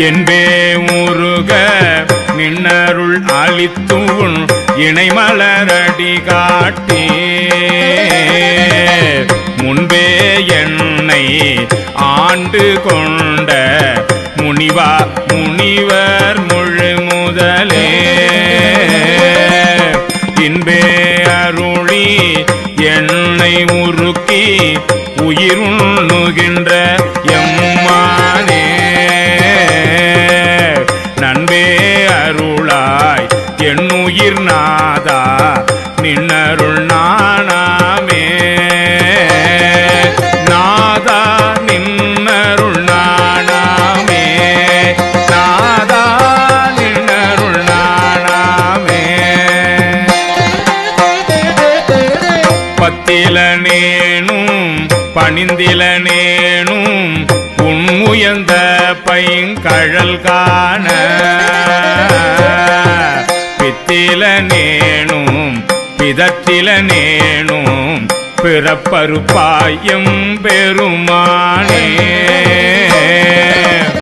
என்பே முருக நின்னருள் அளித்துள் இணைமலரடி காட்டி. முன்பே என்னை ஆண்டு கொண்ட முனிவா முனிவர் முழு முதலே இன்பே அருளி என்னை உருக்கி உயிருண்ணுகின்ற அருளாய் என்னுயிர் நாதா நின்னருள் நாணாமே நாதா நின்னருள் நாணாமே நாதா நின்னருள் நாணாமே பணிந்தில நேனும் உன் உயர்ந்த பைங்கழல் காண. பிறப்பில நேணும் பிதத்தில நேணும் பிறப்பருப்பாயம் பெருமானே.